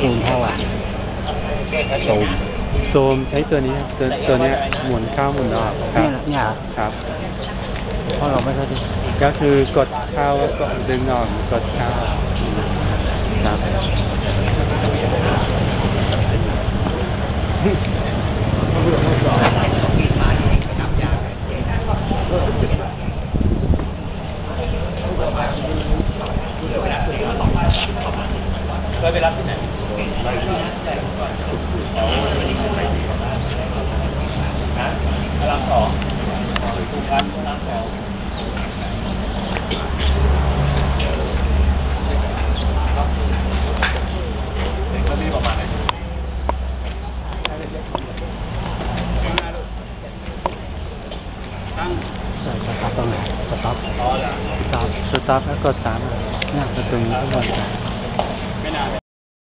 ซูมเท่าไหร่โซมโซมใช้ตัวนี้ตัวตัวนี้หมุนข้าวหมุนนอกครับเนี่ย ครับ เพราะเราไม่ค่อยได้ก็คือกดข้าวก็ดึงนอนกดข้าวครับ เคยไปรับที่ไหนนะพระรามสองสุพรรณพระรามสองเด็กก็มีประมาณไหนใส่สต็อปตรงไหนสต็อปอ๋อเหรอสต็อปสต็อปแล้วกดสามอะเนี่ยตรงนี้ข้างบนครับ